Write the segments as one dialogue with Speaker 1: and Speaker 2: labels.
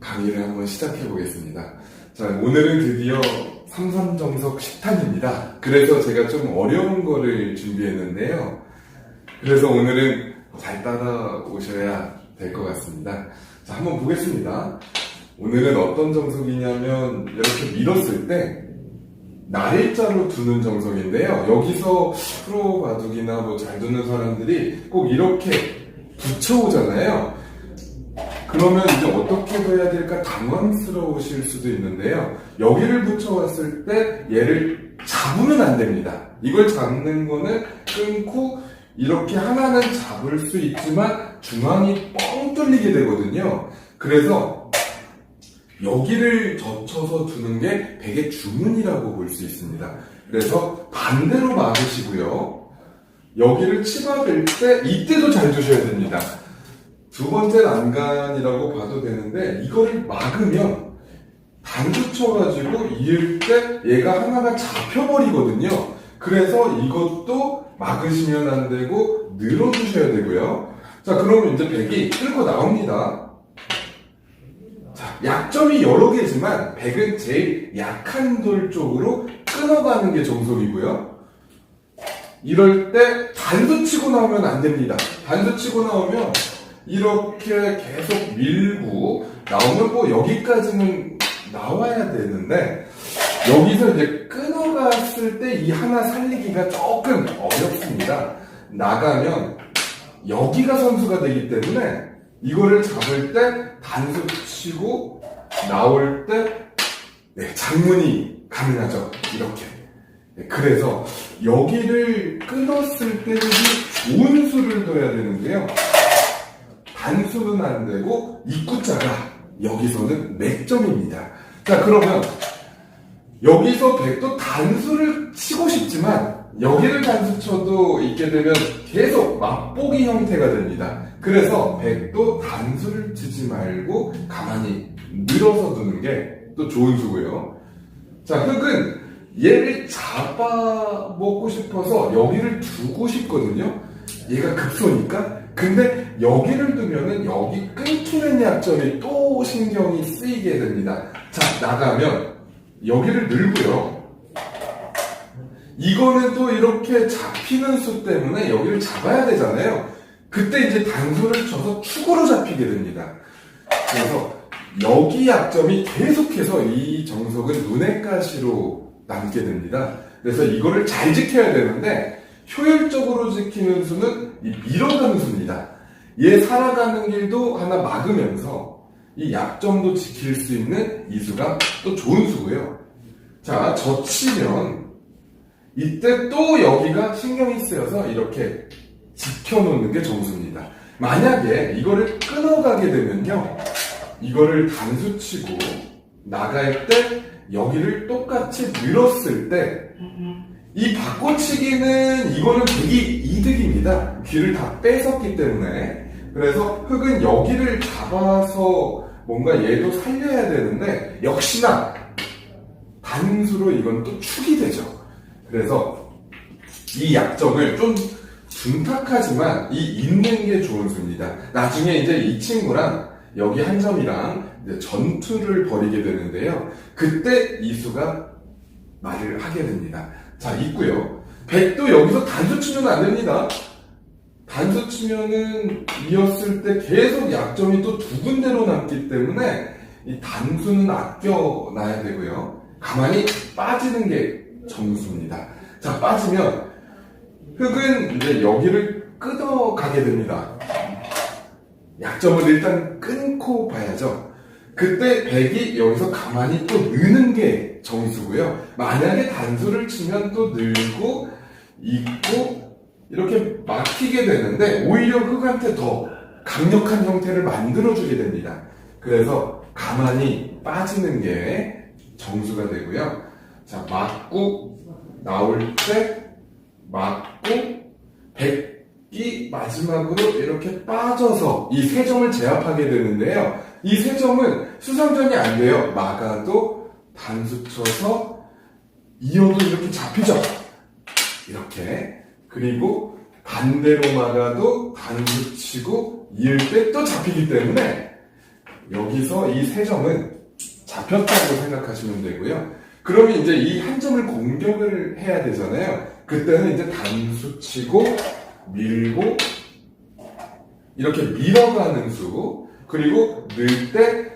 Speaker 1: 강의를 한번 시작해 보겠습니다. 자, 오늘은 드디어 삼삼정석 10탄입니다. 그래서 제가 좀 어려운 거를 준비했는데요. 그래서 오늘은 잘 따라오셔야 될 것 같습니다. 자, 한번 보겠습니다. 오늘은 어떤 정석이냐면 이렇게 밀었을 때 날일자로 두는 정석인데요. 여기서 프로 바둑이나 뭐 잘 두는 사람들이 꼭 이렇게 붙여오잖아요. 그러면 이제 어떻게 해야 될까 당황스러우실 수도 있는데요. 여기를 붙여왔을 때 얘를 잡으면 안 됩니다. 이걸 잡는 거는 끊고 이렇게 하나는 잡을 수 있지만 중앙이 뻥 뚫리게 되거든요. 그래서 여기를 젖혀서 두는 게 백의 주문이라고 볼 수 있습니다. 그래서 반대로 막으시고요. 여기를 치받을 때 이때도 잘 두셔야 됩니다. 두 번째 난간이라고 봐도 되는데 이거를 막으면 단수 쳐가지고 이을 때 얘가 하나가 잡혀버리거든요. 그래서 이것도 막으시면 안 되고 늘어주셔야 되고요. 자 그러면 이제 백이 끌고 나옵니다. 자 약점이 여러 개지만 백은 제일 약한 돌 쪽으로 끊어가는 게 정석이고요. 이럴 때 단수 치고 나오면 안 됩니다. 단수 치고 나오면 이렇게 계속 밀고 나오면 뭐 여기까지는 나와야 되는데 여기서 이제 끊어갔을 때 이 하나 살리기가 조금 어렵습니다. 나가면 여기가 선수가 되기 때문에 이거를 잡을 때 단수 치고 나올 때 네, 장문이 가능하죠. 이렇게. 네, 그래서 여기를 끊었을 때는 좋은 수를 둬야 되는데요. 단수는 안 되고 입구자가 여기서는 맥점입니다. 자 그러면 여기서 백도 단수를 치고 싶지만 여기를 단수 쳐도 있게 되면 계속 맛보기 형태가 됩니다. 그래서 백도 단수를 치지 말고 가만히 늘어서 두는 게 또 좋은 수고요. 자 흑은 얘를 잡아 먹고 싶어서 여기를 두고 싶거든요. 얘가 급소니까. 근데 여기를 두면은 여기 끊기는 약점이 또 신경이 쓰이게 됩니다. 자, 나가면 여기를 늘고요. 이거는 또 이렇게 잡히는 수 때문에 여기를 잡아야 되잖아요. 그때 이제 단수를 쳐서 축으로 잡히게 됩니다. 그래서 여기 약점이 계속해서 이 정석은 눈의 가시로 남게 됩니다. 그래서 이거를 잘 지켜야 되는데 효율적으로 지키는 수는 이 밀어가는 수입니다. 얘 살아가는 길도 하나 막으면서 이 약점도 지킬 수 있는 이 수가 또 좋은 수고요. 자, 젖히면 이때 또 여기가 신경이 쓰여서 이렇게 지켜놓는 게 정수입니다. 만약에 이거를 끊어가게 되면요. 이거를 단수치고 나갈 때 여기를 똑같이 늘었을 때 이 바꿔치기는 이거는 되게 이득입니다. 귀를 다 뺏었기 때문에 그래서 흙은 여기를 잡아서 뭔가 얘도 살려야 되는데 역시나 단수로 이건 또 축이 되죠. 그래서 이 약점을 좀 둔탁하지만 이 있는 게 좋은 수입니다. 나중에 이제 이 친구랑 여기 한 점이랑 전투를 벌이게 되는데요. 그때 이 수가 말을 하게 됩니다. 자, 있고요. 백도 여기서 단수 치면 안 됩니다. 단수 치면은 이었을 때 계속 약점이 또 두 군데로 남기 때문에 이 단수는 아껴놔야 되고요. 가만히 빠지는 게 정수입니다. 자, 빠지면 흙은 이제 여기를 끊어가게 됩니다. 약점을 일단 끊고 봐야죠. 그때 백이 여기서 가만히 또 느는 게 정수고요. 만약에 단수를 치면 또 늘고 있고 이렇게 막히게 되는데 오히려 흑한테 더 강력한 형태를 만들어주게 됩니다. 그래서 가만히 빠지는 게 정수가 되고요. 자, 맞고 나올 때 맞고 백이 마지막으로 이렇게 빠져서 이 세 점을 제압하게 되는데요. 이 세 점은 수상전이 안 돼요. 막아도 단수 쳐서 이어도 이렇게 잡히죠. 이렇게 그리고 반대로 막아도 단수 치고 이을 때 또 잡히기 때문에 여기서 이 세 점은 잡혔다고 생각하시면 되고요. 그러면 이제 이 한 점을 공격을 해야 되잖아요. 그때는 이제 단수 치고 밀고 이렇게 밀어가는 수 그리고 늘 때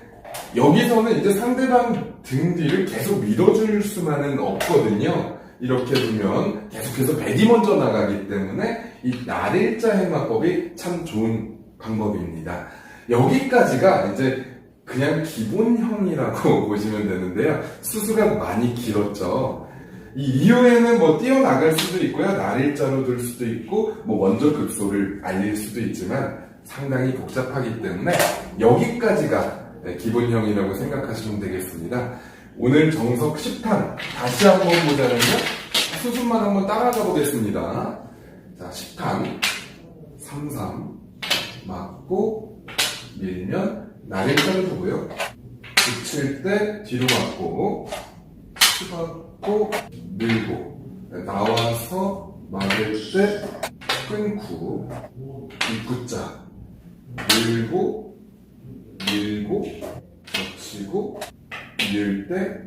Speaker 1: 여기서는 이제 상대방 등 뒤를 계속 밀어줄 수만은 없거든요. 이렇게 두면 계속해서 백이 먼저 나가기 때문에 이 날일자 해마법이 참 좋은 방법입니다. 여기까지가 이제 그냥 기본형이라고 보시면 되는데요. 수수가 많이 길었죠. 이 이후에는 뭐 뛰어나갈 수도 있고요. 날일자로 둘 수도 있고, 뭐 먼저 급소를 알릴 수도 있지만 상당히 복잡하기 때문에 여기까지가 네, 기본형이라고 생각하시면 되겠습니다. 오늘 정석 10탄 다시 한번 보자면요. 수순만 한번 따라가 보겠습니다. 자, 10탄 33 맞고 밀면 날일자를 두고요. 붙일 때 뒤로 맞고 치받고 밀고 네, 나와서 맞을 때 끊고 이 굿자 밀고 밀고 젖히고 밀 때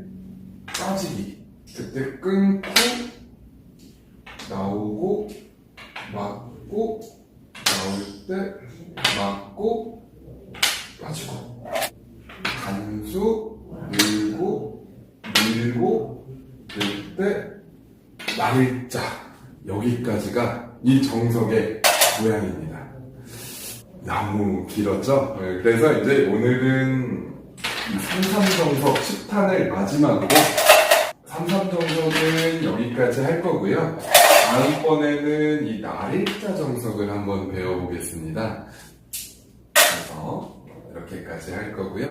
Speaker 1: 빠지기 그때 끊고 나오고 맞고 나올 때 맞고 빠지고 단수 밀고 밀고 밀 때 날자 여기까지가 이 정석의 모양입니다. 너무 길었죠? 네, 그래서 이제 오늘은 이 삼삼정석 10탄을 마지막으로 삼삼정석은 여기까지 할 거고요. 다음번에는 이 날일자 정석을 한번 배워보겠습니다. 그래서 이렇게까지 할 거고요.